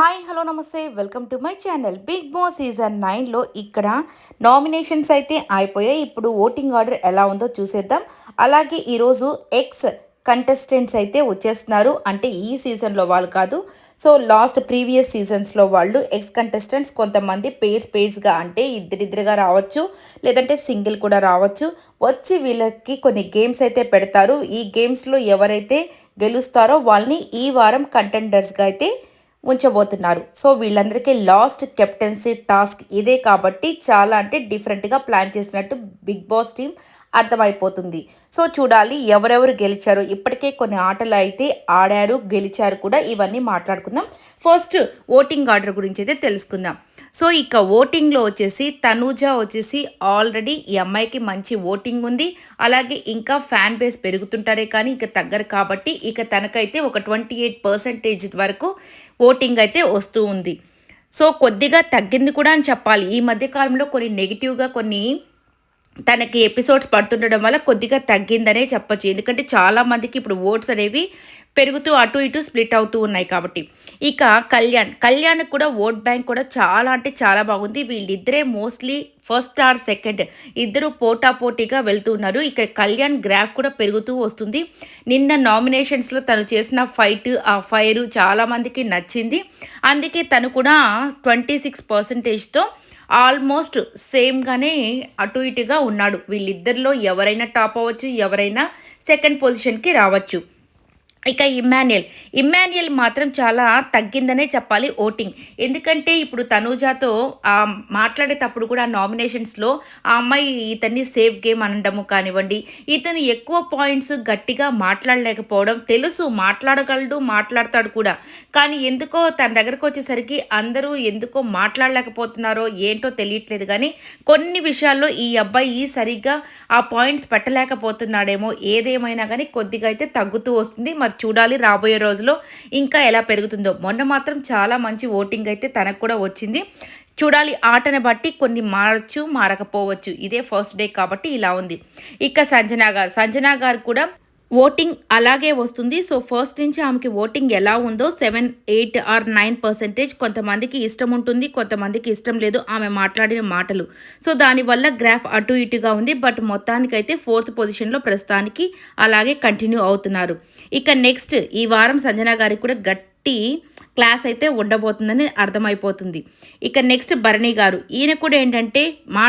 Hi hello నమస్తే. Welcome to my channel. Bigg Boss season నైన్లో ఇక్కడ నామినేషన్స్ అయితే అయిపోయాయి ఇప్పుడు ఓటింగ్ ఆర్డర్ ఎలా ఉందో చూసేద్దాం. అలాగే ఈరోజు ఎక్స్ కంటెస్టెంట్స్ అయితే వచ్చేస్తున్నారు. అంటే ఈ సీజన్లో వాళ్ళు కాదు. సో లాస్ట్ ప్రీవియస్ సీజన్స్లో వాళ్ళు ఎక్స్ కంటెస్టెంట్స్ కొంతమంది పేస్ పేస్గా అంటే ఇద్దరిద్దరుగా రావచ్చు. లేదంటే సింగిల్ కూడా రావచ్చు. వచ్చి వీళ్ళకి కొన్ని గేమ్స్ అయితే పెడతారు. ఈ గేమ్స్లో ఎవరైతే గెలుస్తారో వాళ్ళని ఈ వారం కంటెండర్స్గా అయితే ఉంచబోతున్నారు. సో వీళ్ళందరికీ లాస్ట్ కెప్టెన్సీ టాస్క్ ఇదే కాబట్టి చాలా అంటే డిఫరెంట్గా ప్లాన్ చేసినట్టు బిగ్ బాస్ టీం అర్థమైపోతుంది. సో చూడాలి ఎవరెవరు గెలిచారు. ఇప్పటికే కొన్ని ఆటలు అయితే ఆడారు గెలిచారు కూడా. ఇవన్నీ మాట్లాడుకుందాం. ఫస్ట్ ఓటింగ్ ఆర్డర్ గురించి అయితే తెలుసుకుందాం. సో ఇక ఓటింగ్లో వచ్చేసి తనూజ వచ్చేసి ఆల్రెడీ ఈ అమ్మాయికి మంచి ఓటింగ్ ఉంది. అలాగే ఇంకా ఫ్యాన్ బేస్ పెరుగుతుంటారే కానీ ఇక తగ్గరు కాబట్టి ఇక తనకైతే ఒక ట్వంటీ ఎయిట్ పర్సెంటేజ్ వరకు ఓటింగ్ అయితే వస్తూ ఉంది. సో కొద్దిగా తగ్గింది కూడా అని చెప్పాలి. ఈ మధ్యకాలంలో కొన్ని నెగిటివ్గా కొన్ని తనకి ఎపిసోడ్స్ పడుతుండడం వల్ల కొద్దిగా తగ్గిందనే చెప్పచ్చు. ఎందుకంటే చాలామందికి ఇప్పుడు ఓట్స్ అనేవి పెరుగుతూ అటు ఇటు స్ప్లిట్ అవుతూ ఉన్నాయి కాబట్టి. ఇక కళ్యాణ్. కళ్యాణ్ కూడా ఓట్ బ్యాంక్ కూడా చాలా అంటే చాలా బాగుంది. వీళ్ళిద్దరే మోస్ట్లీ ఫస్ట్ ఆర్ సెకండ్ ఇద్దరు పోటాపోటీగా వెళ్తున్నారు ఇక కళ్యాణ్ గ్రాఫ్ కూడా పెరుగుతూ వస్తుంది. నిన్న నామినేషన్స్లో తను చేసిన ఫైట్ ఆ ఫైర్ చాలామందికి నచ్చింది. అందుకే తను కూడా ట్వంటీ సిక్స్ పర్సెంటేజ్తో ఆల్మోస్ట్ సేమ్గానే అటు ఇటుగా ఉన్నాడు. వీళ్ళిద్దరిలో ఎవరైనా టాప్ అవ్వచ్చు ఎవరైనా సెకండ్ పొజిషన్కి రావచ్చు. ఇక ఇమ్మాన్యుయల్. ఇమ్మాన్యుయల్ మాత్రం చాలా తగ్గిందనే చెప్పాలి ఓటింగ్. ఎందుకంటే ఇప్పుడు తనూజాతో మాట్లాడేటప్పుడు కూడా నామినేషన్స్లో ఆ అమ్మాయి ఇతన్ని సేఫ్ గేమ్ అనడము కానివ్వండి ఇతను ఎక్కువ పాయింట్స్ గట్టిగా మాట్లాడలేకపోవడం తెలుసు మాట్లాడగలడు మాట్లాడతాడు కూడా. కానీ ఎందుకో తన దగ్గరకు వచ్చేసరికి అందరూ ఎందుకో మాట్లాడలేకపోతున్నారో ఏంటో తెలియట్లేదు కానీ కొన్ని విషయాల్లో ఈ అబ్బాయి సరిగ్గా ఆ పాయింట్స్ పెట్టలేకపోతున్నాడేమో ఏదేమైనా కానీ కొద్దిగా అయితే తగ్గుతూ వస్తుంది. మరి చూడాలి. రాబోయే రోజులో ఇంకా ఎలా పెరుగుతుందో. మొన్న మాత్రం చాలా మంచి ఓటింగ్ అయితే తనకు కూడా వచ్చింది. చూడాలి ఆటను బట్టి కొన్ని మారచ్చు మారకపోవచ్చు. ఇదే ఫస్ట్ డే కాబట్టి ఇలా ఉంది. ఇక సంజనా గారు సంజనా గారు కూడా ఓటింగ్ అలాగే వస్తుంది. సో ఫస్ట్ నుంచి ఆమెకి ఓటింగ్ ఎలా ఉందో seven eight or nine percentage కొంతమందికి ఇష్టం ఉంటుంది కొంతమందికి ఇష్టం లేదు ఆమె మాట్లాడిన మాటలు. సో దానివల్ల గ్రాఫ్ అటు ఇటుగా ఉంది. బట్ మొత్తానికైతే ఫోర్త్ పొజిషన్లో ప్రస్తుతానికి అలాగే కంటిన్యూ అవుతున్నారు. ఇక నెక్స్ట్ ఈ వారం సంజన గారికి కూడా గట్టి క్లాస్ అయితే ఉండబోతుందని అర్థమైపోతుంది. ఇక నెక్స్ట్ భరణి గారు. ఈయన కూడా ఏంటంటే మా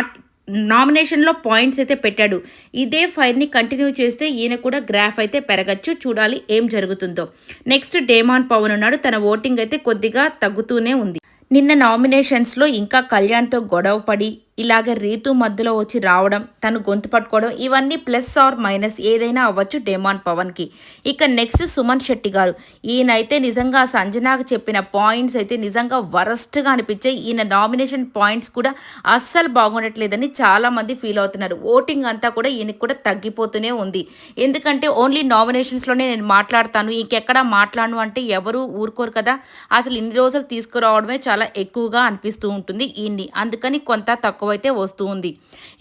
నామినేషన్లో పాయింట్స్ అయితే పెట్టాడు. ఇదే ఫైర్ని కంటిన్యూ చేస్తే ఈయన కూడా గ్రాఫ్ అయితే పెరగచ్చు. చూడాలి ఏం జరుగుతుందో. నెక్స్ట్ డేమాన్ పవన్ ఉన్నాడు. తన ఓటింగ్ అయితే కొద్దిగా తగ్గుతూనే ఉంది. నిన్న నామినేషన్స్లో ఇంకా కళ్యాణ్తో గొడవ పడి ఇలాగ రీతు మధ్యలో వచ్చి రావడం తను గొంతు పట్టుకోవడం ఇవన్నీ ప్లస్ ఆర్ మైనస్ ఏదైనా అవ్వచ్చు డేమాన్ పవన్కి. ఇక నెక్స్ట్ సుమన్ శెట్టి గారు. ఈయనైతే నిజంగా సంజనాకు చెప్పిన పాయింట్స్ అయితే నిజంగా వరస్ట్గా అనిపించాయి. ఈయన నామినేషన్ పాయింట్స్ కూడా అస్సలు బాగుండట్లేదని చాలామంది ఫీల్ అవుతున్నారు. ఓటింగ్ అంతా కూడా ఈయనకి కూడా తగ్గిపోతూనే ఉంది. ఎందుకంటే ఓన్లీ నామినేషన్స్లోనే నేను మాట్లాడతాను ఇంకెక్కడ మాట్లాడను అంటే ఎవరు ఊరుకోరు కదా. అసలు ఇన్ని రోజులు తీసుకురావడమే చాలా ఎక్కువగా అనిపిస్తూ ఉంటుంది. ఈయన్ని అందుకని కొంత తక్కువ అయితే వస్తూ ఉంది.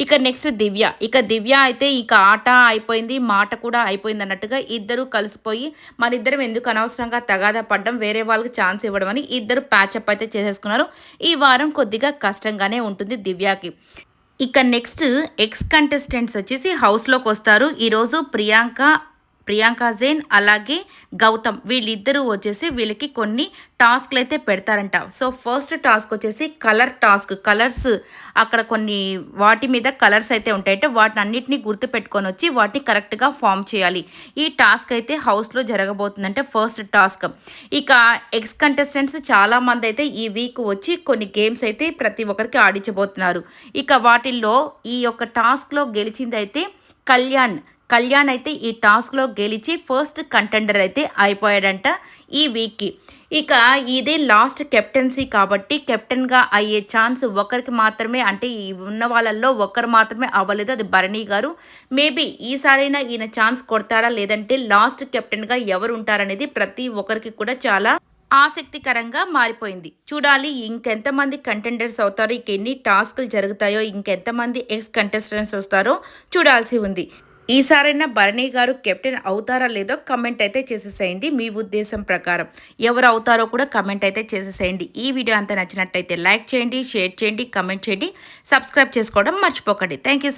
ఇక నెక్స్ట్ దివ్య. ఇక దివ్య అయితే ఇక ఆట అయిపోయింది మాట కూడా అయిపోయింది అన్నట్టుగా ఇద్దరు కలిసిపోయి మన ఇద్దరం ఎందుకు అనవసరంగా తగాదా పడడం వేరే వాళ్ళకి ఛాన్స్ ఇవ్వడం అని ఇద్దరు ప్యాచప్ అయితే చేసేసుకున్నారు. ఈ వారం కొద్దిగా కష్టంగానే ఉంటుంది దివ్యాకి. ఇక నెక్స్ట్ ఎక్స్ కంటెస్టెంట్స్ వచ్చేసి హౌస్లోకి వస్తారు. ఈరోజు ప్రియాంక ప్రియాంక జైన్ అలాగే గౌతమ్ వీళ్ళిద్దరూ వచ్చేసి వీళ్ళకి కొన్ని టాస్క్లు అయితే పెడతారంట. సో ఫస్ట్ టాస్క్ వచ్చేసి కలర్ టాస్క్. కలర్స్ అక్కడ కొన్ని వాటి మీద కలర్స్ అయితే ఉంటాయంటే. వాటిని అన్నిటినీ గుర్తు పెట్టుకొని వచ్చి వాటిని కరెక్ట్గా ఫామ్ చేయాలి. ఈ టాస్క్ అయితే హౌస్లో జరగబోతుందంటే ఫస్ట్ టాస్క్. ఇక ఎక్స్ కంటెస్టెంట్స్ చాలామంది అయితే ఈ వీక్ వచ్చి కొన్ని గేమ్స్ అయితే ప్రతి ఒక్కరికి ఆడించబోతున్నారు. ఇక వాటిల్లో ఈ యొక్క టాస్క్లో గెలిచిందైతే కళ్యాణ్. కళ్యాణ్ అయితే ఈ టాస్క్లో గెలిచి ఫస్ట్ కంటెండర్ అయితే అయిపోయాడంట ఈ వీక్కి. ఇక ఇదే లాస్ట్ కెప్టెన్సీ కాబట్టి కెప్టెన్గా అయ్యే ఛాన్స్ ఒకరికి మాత్రమే అంటే ఉన్న వాళ్ళల్లో ఒక్కరు మాత్రమే అవ్వలేదు. అది భరణి గారు. మేబీ ఈసారైనా ఈయన ఛాన్స్ కొడతారా లేదంటే లాస్ట్ కెప్టెన్గా ఎవరు ఉంటారనేది ప్రతి ఒక్కరికి కూడా చాలా ఆసక్తికరంగా మారిపోయింది. చూడాలి ఇంకెంతమంది కంటెండర్స్ అవుతారో ఇంకెన్ని టాస్కులు జరుగుతాయో ఇంకెంతమంది ఎక్స్ కంటెస్టెంట్స్ వస్తారో చూడాల్సి ఉంది. ఈసారైనా భరణి గారు కెప్టెన్ అవుతారా లేదో కమెంట్ అయితే చేసేసేయండి మీ ఉద్దేశం ప్రకారం. ఎవరు అవుతారో కూడా కమెంట్ అయితే చేసేసేయండి. ఈ వీడియో అంతా నచ్చినట్టయితే లైక్ చేయండి షేర్ చేయండి కమెంట్ చేయండి సబ్స్క్రైబ్ చేసుకోవడం మర్చిపోకండి. Thank you